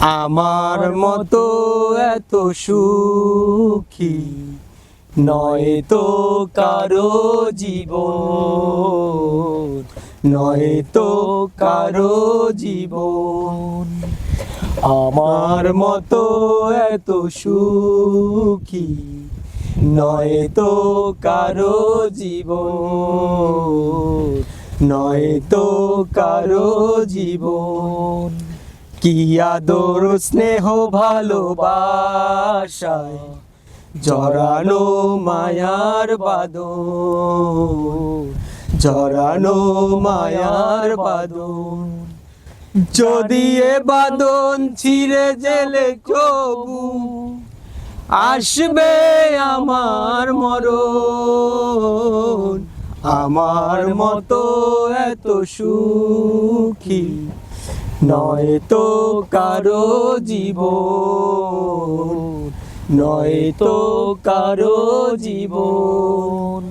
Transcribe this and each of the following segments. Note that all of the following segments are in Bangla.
আমার মতো এত সুখী নয় তো কারও জীবন, নয় তো কারও জীবন। আমার মতো এত সুখী নয় তো কারও জীবন, নয় তো কারও জীবন। কি আদর স্নেহ ভালোবাসায় জড়ানো মায়ার বাদন জড়ানো মায়ার বাদন যদি এ বাদন ছিঁড়ে জেলে কবু আসবে আমার মরণ, আমার মতো এত সুখী নয় তো কারও জীব নয় তো কারও জীবন।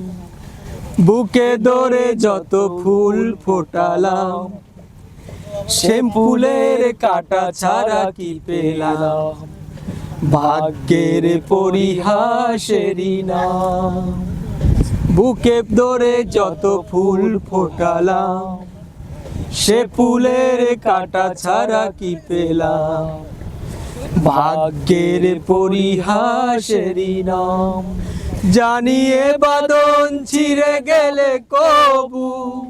বুকে দরে যত ফুল ফোটালাম ফুলের কাটা ছাড়া কি পেলাম? ভাগ্যের পরিহাসেরই নাম। বুকে দরে যত ফুল ফোটালাম সে ফুলের কাটা ছাড়া কি পেলাম? ভাগ্যের পরিহাসেরই নাম জানিয়ে বাদন ছিঁড়ে গেলে কবু।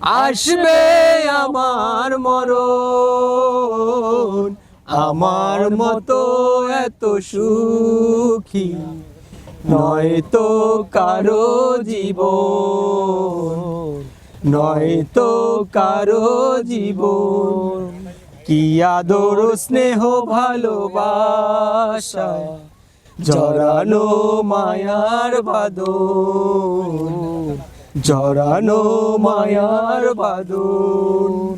আসবে আমার মরণ। আমার মতো এত সুখী নয় তো কারও জীবন। নয় তো কারও জীবন কি আদর স্নেহ ভালোবাসা? জরানো মায়ার বাদ জরানো মায়ার বাদন